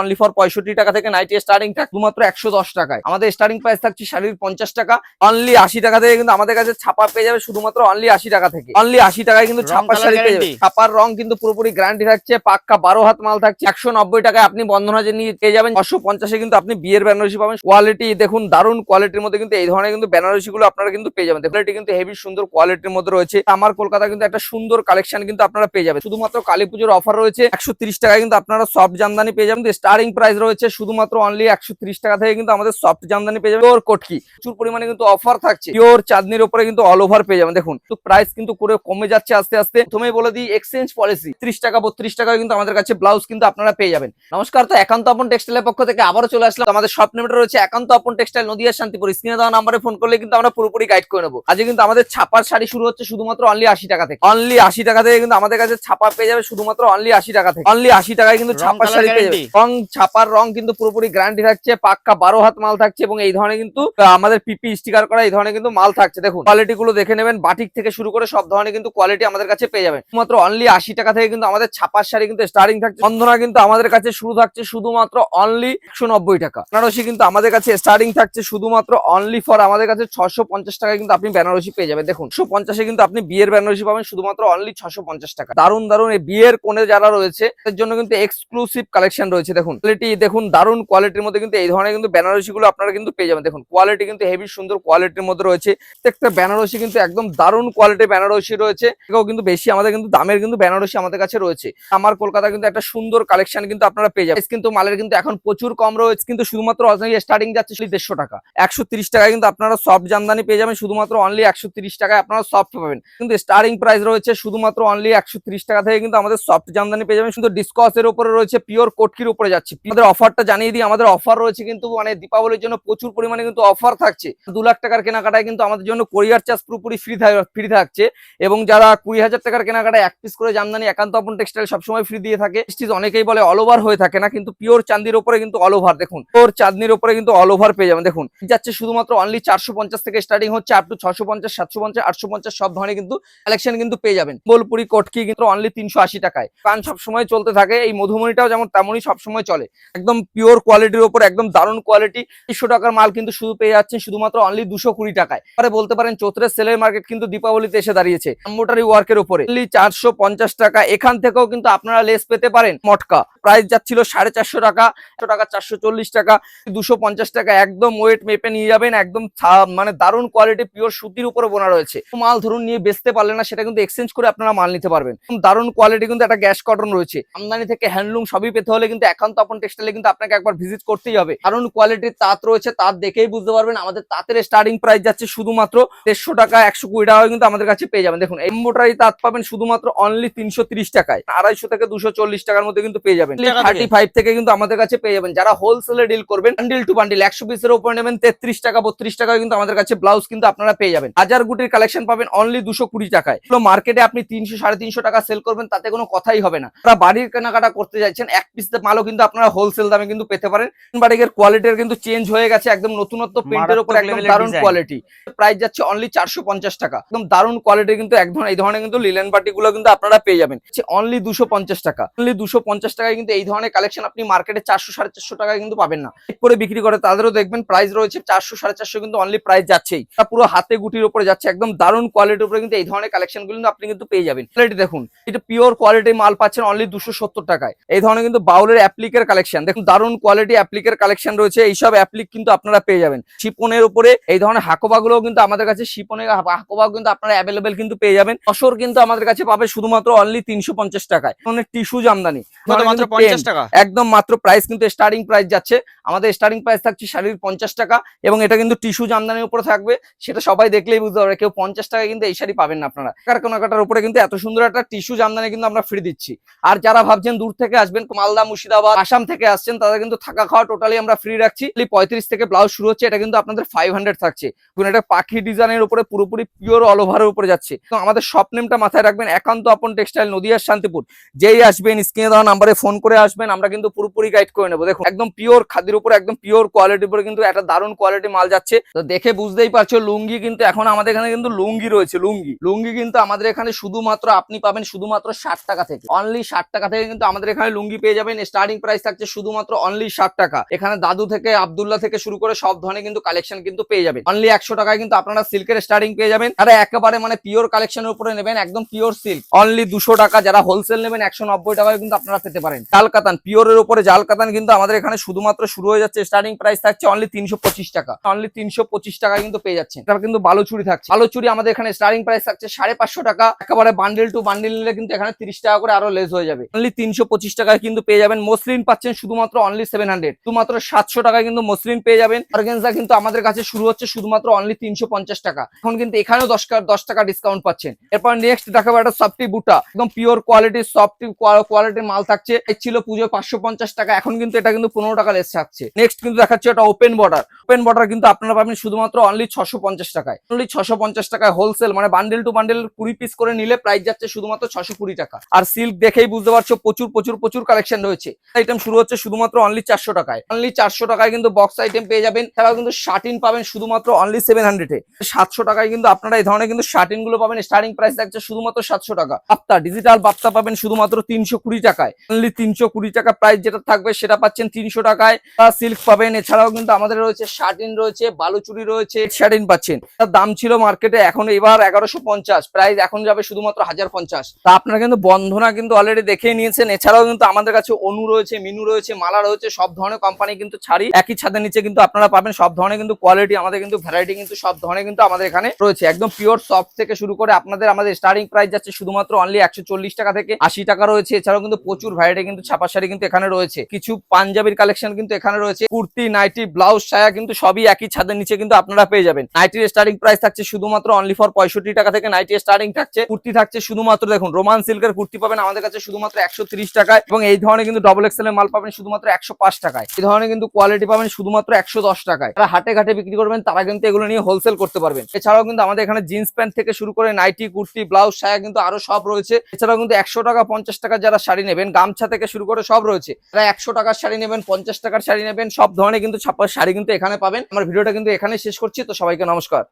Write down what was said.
Only for পঁয়ষট্টি টাকা থেকে নাইটি স্টার্টিং থাক শুধুমাত্র একশো দশ টাকায়। আমাদের স্টার্টিং প্রাইস থাকছে শাড়ির পঞ্চাশ টাকা অনলি আশি টাকা থেকে কিন্তু আমাদের কাছে ছাপা পেয়ে যাবে শুধুমাত্র অনলি আশি টাকা থেকে। অনলি আশি টাকায় কিন্তু রং ছাপার শাড়ি পেয়ে যাবে। ছাপার রং কিন্তু পুরোপুরি গ্যারান্টি থাকছে পাক্কা বারো হাত মাল থাকছে একশো নব্বই টাকায় আপনি বন্ধনাজে নিয়ে পেয়ে যাবেন ছশো পঞ্চাশে কিন্তু আপনি বিয়ের বেনারসি পাবেন। কোয়ালিটি দেখুন দারুণ কোয়ালিটির মধ্যে কিন্তু এই ধরনের কিন্তু বেনারসি গুলো আপনারা কিন্তু পেয়ে যাবেন। কোয়ালিটি কিন্তু হেভি সুন্দর কোয়ালিটির মধ্যে রয়েছে। আমার কলকাতা কিন্তু একটা সুন্দর কালেকশন কিন্তু আপনারা পেয়ে যাবেন। শুধুমাত্র কালী পুজোর অফার রয়েছে একশো তিরিশ টাকায় কিন্তু আপনারা সব জামদানি পেয়ে যাবেন। স্টার্টিং প্রাইস রয়েছে শুধুমাত্র অনলি একশো তিরিশ টাকা থেকে কিন্তু আমাদের সফট জামদানি পেয়ে যাবে ওর কোটকি প্রচুর পরিমাণে কিন্তু অফার থাকছে। পিওর চাঁদনির উপরে কিন্তু অল ওভার পেয়ে যাবেন। দেখুন তো প্রাইস কিন্তু করে কমে যাচ্ছে আস্তে আস্তে। প্রথমেই বলে দিই এক্সচেঞ্জ পলিসি ত্রিশ টাকা বত্রিশ টাকা কিন্তু আমাদের কাছে ব্লাউজ কিন্তু আপনারা পেয়ে যাবেন। নমস্কার তো একান্ত আপন টেক্সটাইলের পক্ষ থেকে আবারও চলে আসলাম। আমাদের শপ নেমটা রয়েছে একান্ত আপন টেক্সটাইল নদিয়া শান্তিপুর। স্ক্রিনে দেওয়া নাম্বারে ফোন করলে কিন্তু আমরা পুরোপুরি গাইড করে নেব। আজকে কিন্তু আমাদের ছাপার শাড়ি শুরু হচ্ছে শুধুমাত্র অনলি আশি টাকা থেকে। অনলি আশি টাকা থেকে কিন্তু আমাদের কাছে ছাপা পেয়ে যাবে শুধুমাত্র অনলি আশি টাকা থেকে। অনলি আশি টাকায় কিন্তু ছাপার শাড়ি পেয়ে যাবে? রং ছাপার রং কিন্তু পুরোপুরি গ্যারান্টি থাকছে, পাক্কা বারো হাত মাল থাকছে এবং এই ধরনের কিন্তু আমাদের পিপি স্টিকার করা এই ধরনের কিন্তু মাল থাকছে। দেখুন কোয়ালিটি গুলো দেখে নেবেন বাটিক থেকে শুরু করে সব ধরনের কিন্তু কোয়ালিটি আমাদের কাছে পেয়ে যাবেন। মাত্র অনলি আশি টাকা থেকে কিন্তু আমাদের ছাপার শাড়ি কিন্তু স্টার্টিং থাকছে। বন্ধনা কিন্তু আমাদের কাছে শুরু থাকছে শুধুমাত্র অনলি একশো নব্বই টাকা। বেনারসি কিন্তু আমাদের কাছে স্টার্টিং থাকছে শুধুমাত্র অনলি ফর আমাদের কাছে ছশো পঞ্চাশ টাকায় কিন্তু আপনি বেনারসি পেয়ে যাবেন। দেখুন ছশো পঞ্চাশে কিন্তু আপনি বিয়ের বেনারসি পাবেন, শুধুমাত্র অনলি ছশো পঞ্চাশ টাকা। দারুণ দারুণ এই বিয়ের কোণে যারা রয়েছে, তাদের জন্য কিন্তু এক্সক্লুসিভ কালেকশন রয়েছে। দেখুন। কোয়ালিটি দেখুন দারুণ কোয়ালিটির মধ্যে কিন্তু এই ধরনের কিন্তু বেনারসি গুলো আপনারা কিন্তু পেয়ে যাবেন। দেখুন কোয়ালিটি কিন্তু হেভি সুন্দর কোয়ালিটির মধ্যে রয়েছে। প্রত্যেকটা বেনারসি কিন্তু একদম দারুণ কোয়ালিটির বেনারসি রয়েছে। এটাও কিন্তু বেশি আমাদের কিন্তু দামের কিন্তু বেনারসি আমাদের কাছে রয়েছে। আমার কলকাতা কিন্তু একটা সুন্দর কালেকশন কিন্তু আপনারা পেয়ে যাবেন। কিন্তু, মালের কিন্তু এখন প্রচুর কম রয়েছে, কিন্তু শুধুমাত্র স্টার্টিং যাচ্ছে দেড়শো টাকা। একশো তিরিশ টাকায় কিন্তু আপনারা সফট জামদানি পেয়ে যাবেন, শুধুমাত্র অনলি একশো তিরিশ টাকায় আপনারা সফট পাবেন। কিন্তু স্টার্টিং প্রাইস রয়েছে শুধুমাত্র অনলি একশো তিরিশ টাকা থেকে কিন্তু আমাদের সফট জামদানি পেয়ে যাবেন। শুধু ডিসকাসের উপরে রয়েছে পিওর কোটকির উপরে যাচ্ছে। আমাদের অফারটা জানিয়ে দিই, আমাদের অফার রয়েছে কিন্তু মানে দীপাবলির জন্য প্রচুর পরিমাণে কিন্তু অফার থাকছে। দু লাখ টাকার কেনাকাটায় কিন্তু আমাদের জন্য কোরিয়ার চার্জ পুরোপুরি ফ্রি ফ্রি থাকছে এবং যারা কুড়ি হাজার টাকার কেনাকাটায় এক পিস করে জামদানি, একান্ত আপন টেক্সটাইল সবসময় ফ্রি দিয়ে থাকে। অনেকেই বলে অল ওভার হয়ে থাকে না, কিন্তু পিওর চান্দির ওপরে কিন্তু অল ওভার দেখুন পিওর চাঁদনির ওপরে কিন্তু অল ওভার পেয়ে যাবেন। দেখুন, যাচ্ছে শুধুমাত্র অনলি চারশো পঞ্চাশ থেকে স্টার্টিং হচ্ছে আপ টু ছশো পঞ্চাশ, সাতশো পঞ্চাশ, আটশো পঞ্চাশ, সব ধরনের কিন্তু কালেকশন কিন্তু পেয়ে যাবেন। বোলপুরি, কটকি কিন্তু অনলি তিনশো আশি টাকায়। কান সবসময় চলতে থাকে, এই মধুমণিটাও যেমন তেমনই সবসময় চলে। একদম পিওর কোয়ালিটির উপর একদম দারুণ কোয়ালিটি তিনশো টাকার মাল কিন্তু শুধু পেয়ে যাচ্ছেন শুধুমাত্র অনলি দুশো কুড়ি টাকায়। পরে বলতে পারেন চৌত্রের সেলের মার্কেট কিন্তু দীপাবলিতে এসে দাঁড়িয়েছে। মোটারি ওয়ার্কের উপরে। অনলি চারশো পঞ্চাশ টাকা। এখান থেকেও কিন্তু আপনারা লেস পেতে পারেন মটকা। প্রাইস যাচ্ছিল সাড়ে চারশো টাকা। টাকা চারশো চল্লিশ টাকা। দুশো পঞ্চাশ টাকা। একদম ওয়েট মেপে নিয়ে যাবেন। একদম মানে দারুণ কোয়ালিটি পিওর সুতির উপরে বোনা রয়েছে। মাল ধরুন নিয়ে বেচতে পারলেন না, সেটা কিন্তু এক্সচেঞ্জ করে আপনারা মাল নিতে পারবেন। দারুণ কোয়ালিটি কিন্তু একটা গ্যাস কটন রয়েছে। আমদানি থেকে হ্যান্ডলুম সবই পেতে হলে কিন্তু একান্ত আপন টেক্সটাইলে কিন্তু আপনাকে একবার ভিজিট করতেই হবে। দারুণ কোয়ালিটির তাঁত রয়েছে তাঁত দেখেই বুঝতে পারবেন। আমাদের তাঁতের স্টার্টিং প্রাইস যাচ্ছে শুধুমাত্র দেড়শো টাকা একশো কুড়ি টাকা কিন্তু আমাদের কাছে পেয়ে যাবেন। দেখুন এম্বোটারি তাঁত পাবেন শুধুমাত্র অনলি তিনশো তিরিশ টাকায়। আড়াইশো থেকে দুশো চল্লিশ টাকার মধ্যে কিন্তু পেয়ে যাবেন। থার্টি ফাইভ থেকে কিন্তু আমাদের কাছে পেয়ে যাবেন। যারা হোলসেলে ডিল করবেন বান্ডিল টু বান্ডিল একশো পিসের উপরে নেবেন তেত্রিশ টাকা বত্রিশ টাকায় কিন্তু আমাদের কাছে ব্লাউজ কিন্তু আপনারা পেয়ে যাবেন। হাজার গুটির কালেকশন পাবেন অনলি দুশো কুড়ি টাকায়। মার্কেটে আপনি তিনশো সাড়ে তিনশো টাকা সেল করবেন তাতে কোনো কথাই হবে না। আপনারা বাড়ির কেনাকাটা করতে যাচ্ছেন এক পিস মালও কিন্তু আপনারা হোলসেল দামে কিন্তু পেতে পারেন। বাড়ির কোয়ালিটির কিন্তু চেঞ্জ হয়ে গেছে একদম নতুনত্ব প্রিন্টের উপর একদম দারুণ কোয়ালিটি প্রাইস যাচ্ছে অনলি চারশো পঞ্চাশ টাকা। একদম দারুণ কোয়ালিটির কিন্তু এক ধরনের এই ধরনের কিন্তু লিলেন বাটি গুলো কিন্তু আপনারা পেয়ে যাবেন। অনলি দুশো টাকা। অনলি দুশো টাকায় কিন্তু এই ধরনের কালেকশন আপনি মার্কেটে চারশো সাড়ে চারশো টাকায় কিন্তু পাবেন না। করে বিক্রি করে তাদেরও দেখবেন প্রাইস রয়েছে চারশো সাড়ে চারশো কিন্তু অনলি প্রাইস যাচ্ছেই। পুরো হাতে গুটির উপরে যাচ্ছে একদম দারুণ কোয়ালিটির উপরে কিন্তু এই ধরনের কালেকশনগুলো কিন্তু আপনি কিন্তু পেয়ে যাবেন। কোয়ালিটি দেখুন এটা পিওর কোয়ালিটি মাল পাচ্ছেন অনলি দুশো সত্তর টাকায়। এই ধরনের কিন্তু বাউলের অ্যাপ্লিকের কালেকশন দেখুন দারুণ কোয়ালিটি অ্যাপ্লিকের কালেকশন রয়েছে। এইসব অ্যাপ্লিক কিন্তু আপনারা পেয়ে যাবেন। শিপনের উপরে এই ধরনের হাকোবা গুলো কিন্তু আমাদের কাছে শিপনের হাকোবা কিন্তু আপনারা অ্যাভেলেবেল কিন্তু পেয়ে যাবেন। অসর কিন্তু আমাদের কাছে পাবে শুধুমাত্র অনলি তিনশো পঞ্চাশ টাকায় অনেক টিস্যু জামদানি। একদম মাত্র প্রাইস কিন্তু স্টার্টিং প্রাইস যাচ্ছে। আমাদের স্টার্টিং প্রাইস থাকছে শাড়ির পঞ্চাশ টাকা এবং এটা কিন্তু টিস্যু জামদানির উপরে থাকবে। সেটা সবাই দেখলেই বুঝতে পারবে। কেউ পঞ্চাশ টাকা কিন্তু এই শাড়ি পাবেন না আপনারা। কার কেনাকাটার উপরে কিন্তু এত সুন্দর একটা টিস্যু জামদানি কিন্তু আমরা ফ্রি দিচ্ছি। আর যারা ভাবছেন দূর থেকে আসবেন মালদা মুর্শিদাবাদ আসাম থেকে আসছেন তাদের কিন্তু থাকা খাওয়া টোটালি আমরা ফ্রি রাখছি। পঁয়ত্রিশ থেকে ব্লাউজ শুরু হচ্ছে, এটা কিন্তু আপনাদের ফাইভ হান্ড্রেড থাকছে। এবং এটা পাখি ডিজাইনের উপরে পুরোপুরি পিওর অল ওভারের উপরে যাচ্ছে। তো আমাদের শপ নেমটা মাথায় রাখবেন, একান্ত আপন টেক্সটাইল নদিয়ার শান্তিপুর। যেই আসবেন, স্ক্রিনে দেওয়া নাম্বারে ফোন করে আসবেন, আমরা কিন্তু পুরোপুরি গাইড করে নেব। দেখুন, একদম পিওর খাদির উপরে, একদম পিওর কোয়ালিটির উপরে কিন্তু একটা দারুণ কোয়ালিটি মাল যাচ্ছে। তো দেখে বুঝতেই পারছ, লুঙ্গি কিন্তু এখন আমাদের এখানে কিন্তু লুঙ্গি রয়েছে, লুঙ্গি। লুঙ্গি কিন্তু আমাদের এখানে শুধুমাত্র আপনি পাবেন শুধুমাত্র ষাট টাকা থেকে। অনলি ষাট টাকা থেকে কিন্তু আমাদের এখানে লুঙ্গি পেয়ে যাবেন স্টার্টিং প্রাইস থাকছে শুধুমাত্র অনলি ষাট টাকা। এখানে দাদু থেকে, আবদুল্লাহ থেকে শুরু করে সব ধরনের কিন্তু কালেকশন কিন্তু পেয়ে যাবেন। অনলি একশো টাকায় কিন্তু আপনারা সিল্কের স্টার্টিং পেয়ে যাবেন। আর একেবারে মানে পিওর কালেকশনের উপরে নেবেন একদম পিওর সিল্ক অনলি দুশো টাকা যারা হোলসেল নেবেন, একশো নব্বই টাকায় কিন্তু আপনারা পেতে পারেন। জাল কাতান পিওরের উপরে জাল কাতান কিন্তু আমাদের এখানে শুধুমাত্র শুরু হয়ে যাচ্ছে স্টার্টিং প্রাইস থাকছে অনলি তিনশো পঁচিশ টাকা। অনলি তিনশো পঁচিশ টাকায় কিন্তু পেয়ে যাচ্ছেন। তারপর কিন্তু বালুচুরি থাকছে। বালুচুরি আমাদের এখানে স্টার্টিং প্রাইস থাকছে সাড়ে পাঁচশো টাকা। একেবারে বান্ডেল টু বান্ডেল নিলে কিন্তু এখানে তিরিশ টাকা করে আরও লেস হয়ে যাবে। অনলি তিনশো পঁচিশ টাকায় কিন্তু পেয়ে যাবেন। মসলিন পাচ্ছেন শুধুমাত্র অনলি সেভেন হান্ড্রেড শুধুমাত্র সাতশো টাকায় কিন্তু মসলিন পেয়ে যাবেন। অর্গেনজা কিন্তু আমাদের কাছে শুরু হচ্ছে শুধুমাত্র অনলি তিনশো পঞ্চাশ টাকা। এখন কিন্তু এখানেও দশ দশ টাকা ডিসকাউন্ট পাচ্ছেন। এরপর নেক্সট দেখাবো একটা সফটি বুটা। একদম পিওর কোয়ালিটির সফটি কোয়ালিটির মাল থাকছে। ছিল পুজো পাঁচশো পঞ্চাশ টাকা। এখন কিন্তু এটা কিন্তু পনেরো টাকা লেস থাকছে। নেক্সট কিন্তু দেখাচ্ছে এটা ওপেন বর্ডার ওপেন বর্ডার কিন্তু আপনারা পাবেন শুধুমাত্র অনলি ছশো পঞ্চাশ টাকায়। অনলি ছশো পঞ্চাশ টাকায় হোলসেল মানে বান্ডেল টু বান্ডেল কুড়ি পিস করে নিলে প্রাইস যাচ্ছে শুধুমাত্র ছশো কুড়ি টাকা। আর সিল্ক দেখেই বুঝতে পারছ প্রচুর প্রচুর প্রচুর কালেকশন রয়েছে। আইটেম শুরু হচ্ছে শুধুমাত্র অনলি চারশো টাকায়। অনলি চারশো টাকায় কিন্তু বক্স আইটেম পেয়ে যাবেন। এছাড়াও কিন্তু শার্টিন পাবেন শুধুমাত্র অনলি সেভেন হান্ড্রেডে সাতশো টাকায় কিন্তু আপনারা এই ধরনের কিন্তু শার্টিনগুলো পাবেন। স্টার্টিং প্রাইস থাকছে শুধুমাত্র সাতশো টাকা। বাপ্তা ডিজিটাল বাপ্তা পাবেন শুধুমাত্র তিনশো কুড়ি টাকায়। অনলি তিনশো কুড়ি টাকা প্রাইস যেটা থাকবে সেটা পাচ্ছেন তিনশো টাকায়। সিল্ক পাবেন। এছাড়াও কিন্তু আমাদের রয়েছে শার্টিন রয়েছে, বালুচুরি রয়েছে শার্টিন পাচ্ছেন। তার দাম ছিল মার্কেটে এখন এবার এগারোশো পঞ্চাশ। প্রাইস এখন যাবে শুধুমাত্র হাজার পঞ্চাশ। তা আপনারা কিন্তু বন্ধনা কিন্তু অলরেডি দেখে নিয়েছেন। এছাড়াও কিন্তু আমাদের কাছে অনু রয়েছে মিনু রয়েছে, মালা রয়েছে, সব ধরনের কোম্পানি কিন্তু ছাড়ি একই ছাদের নিচে কিন্তু আপনারা পাবেন। সব ধরনের কিন্তু কোয়ালিটি আমাদের কিন্তু ভ্যারাইটি কিন্তু সব ধরনের কিন্তু আমাদের এখানে রয়েছে। একদম পিওর সফট থেকে শুরু করে আপনাদের আমাদের স্টার্টিং প্রাইস যাচ্ছে শুধুমাত্র অনলি একশো চল্লিশ টাকা থেকে আশি টাকা রয়েছে। এছাড়াও কিন্তু প্রচুর ভ্যারাইটি কিন্তু ছাপা শাড়ি কিন্তু এখানে রয়েছে। কিছু পাঞ্জাবির কালেকশন কিন্তু এখানে রয়েছে। কুর্তি নাইটি ব্লাউজ সায়া কিন্তু সবই একই ছাদের নিচে কিন্তু আপনারা পেয়ে যাবেন। নাইটির স্টার্টিং প্রাইস থাকছে শুধুমাত্র অনলি ফর পঁয়ষট্টি টাকা থেকে নাইটি স্টার্টিং থাকছে। কুর্তি থাকছে শুধুমাত্র দেখুন রোমান সিল্কের কুর্তি পাবেন আমাদের কাছে শুধুমাত্র একশো টাকায়। এবং এই ধরনের কিন্তু ডবল এক্সেল এর মাল পাবেন শুধুমাত্র একশো পাঁচ টাকায়। এই ধরনের কিন্তু কোয়ালিটি পাবেন শুধুমাত্র একশো দশ টাকায়। তারা হাটে ঘাটে বিক্রি করবেন, তারা কিন্তু এগুলো নিয়ে হোলসেল করতে পারবেন। এছাড়াও কিন্তু আমাদের এখানে জিন্স প্যান্ট থেকে শুরু করে নাইটি কুর্তি ব্লাউজ সায়া কিন্তু আরও সব রয়েছে। এছাড়াও কিন্তু একশো টাকা, পঞ্চাশ টাকা যারা শাড়ি নেবেন, গামছা থেকে শুরু করে সব রয়েছে। তারা একশো টাকার শাড়ি নেবেন, পঞ্চাশ টাকার শাড়ি নেবেন, সব ধরনের কিন্তু ছাপার শাড়ি কিন্তু এখানে পাবেন। আমার ভিডিওটা কিন্তু এখানে শেষ করছি, তো সবাইকে নমস্কার।